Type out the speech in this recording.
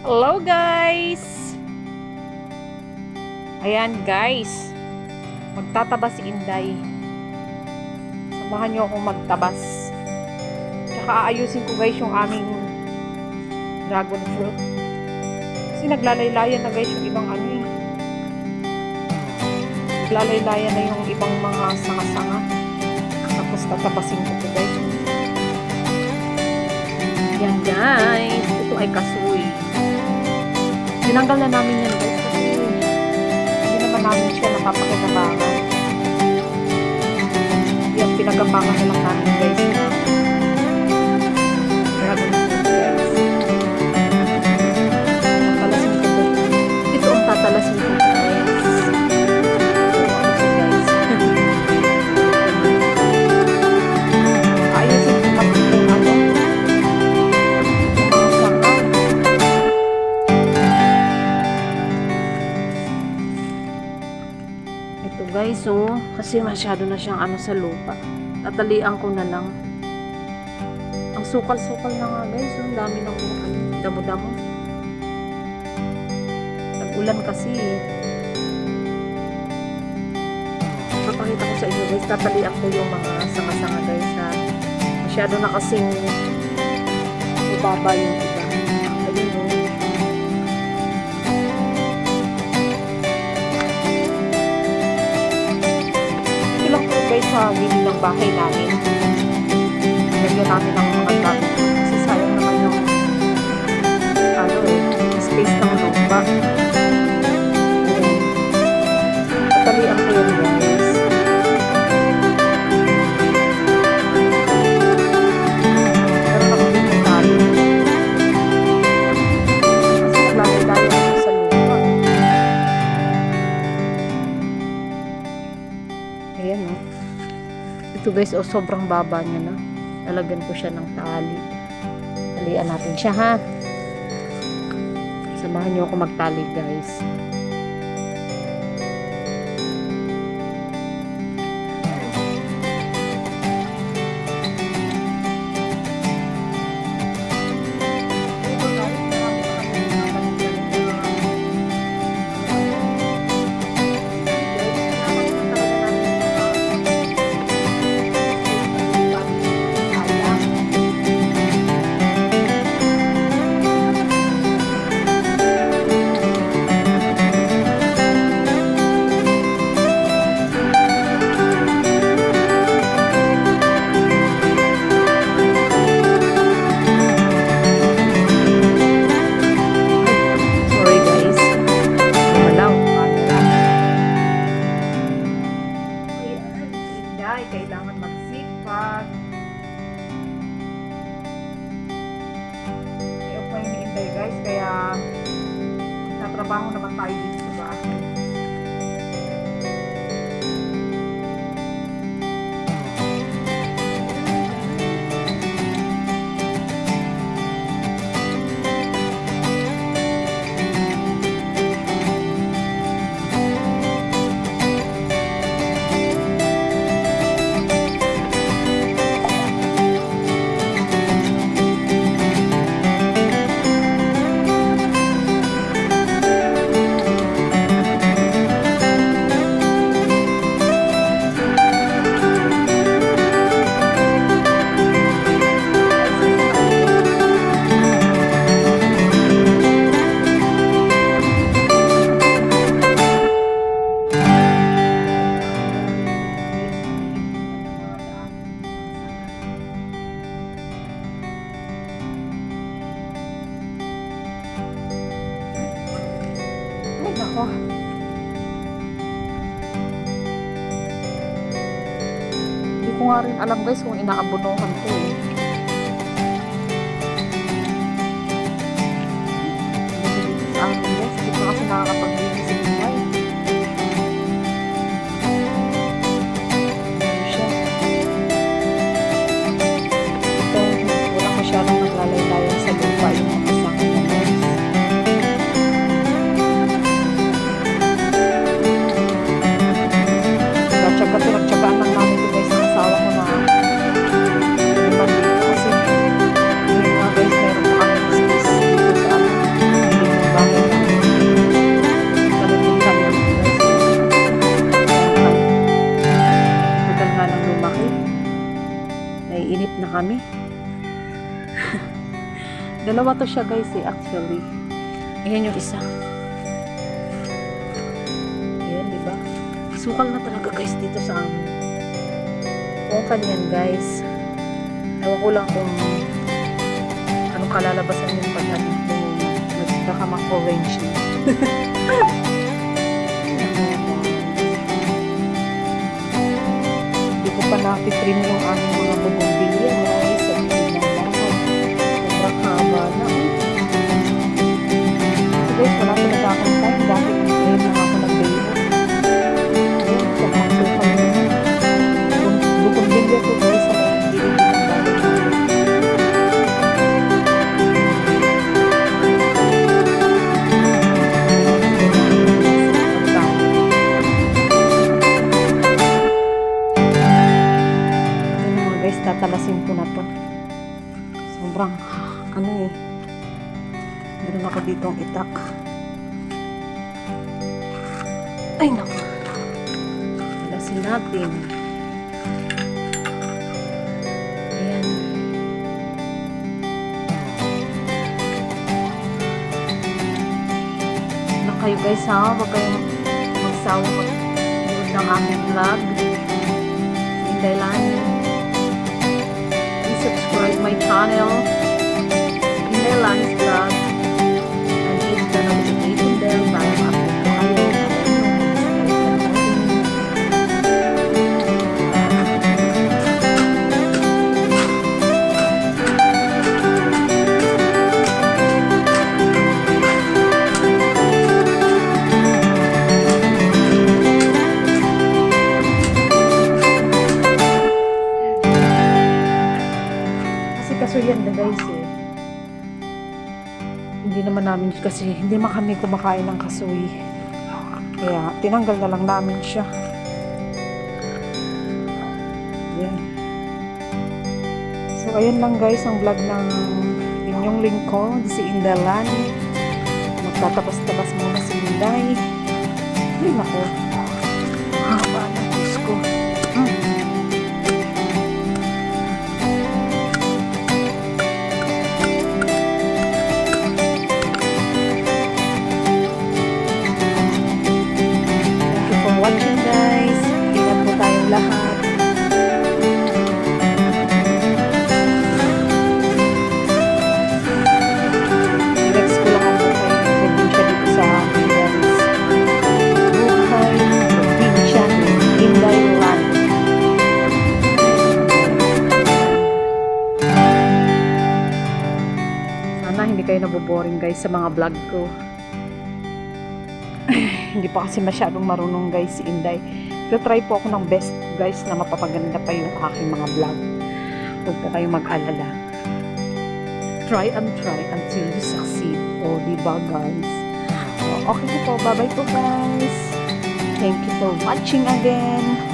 Hello guys! Ayan guys, magtatabas si Inday. Samahan niyo akong magtabas. Tsaka aayusin ko guys yung aming dragon fruit. Kasi naglalaylayan na guys yung ibang ano eh. Naglalaylayan na yung ibang mga sanga-sanga. Tapos tatabasin ko to guys. Yan guys, ito ay kasoy. Tinanggal na namin yan guys kasi hindi naman namin siya napapakinabangan. Yan, pinagabangan na lang namin guys na dragon fruit guys. Tatalasin ko to. Ito ang tatalasin ko Ito guys, oh, kasi masyado na siyang ano sa lupa. Tatalian ko na lang. Ang sukal-sukal na nga guys, oh, ang dami ng damo-damo. Nag-ulan kasi eh. Papakita ko sa inyo guys, tatalian ko yung mga sanga-sanga guys ha. Masyado na kasing ibaba yung sa gilid ng bahay namin. Lagyan namin ng mga gamit. Kasi sayang naman yung ano eh, space ng lupa. Ayan. Tatalian ko yun guys. Guys, oh, sobrang baba niya na. Lalagyan ko siya ng tali. Talian natin siya ha. Samahan niyo ako magtali guys. Guys, kaya natrabaho naman tayo dito sa bahay. Ko nga rin alam guys kung inaabonohan ko eh. lumaki. Naiinip na kami. Dalawa to siya guys eh, actually. Ayan yung isa. Ayan, di ba? Sukal na talaga guys dito sa amin. Open yan guys. Ewan ko lang kung anong kalalabasan yung pag-anong. Mas baka mag-orange na. pa napitrim yung aming mga bugumbilya guys. Meron ako dito ang itak. Ay, naku. Talasin natin. Ayan. Na kayo guys ha, huwag kayong magsawa mag-load ng aming vlog. Thailand. Please subscribe my channel. Thailand's vlog. Namin kasi hindi man kami kumakain ng kasoy. Kaya tinanggal na lang namin siya. Yan. So ayun lang guys ang vlog ng inyong lingkod si Indalan. Magtatapos-tapos muna si Inday. Ay nako. Naboboring guys sa mga vlog ko. hindi pa kasi masyadong marunong guys si Inday. Pero try po ako ng best guys na mapapaganda pa yung aking mga vlog. Huwag po kayong mag-alala. Try and try until you succeed. O, di ba guys? Okay po. Bye-bye po guys. Thank you for watching again.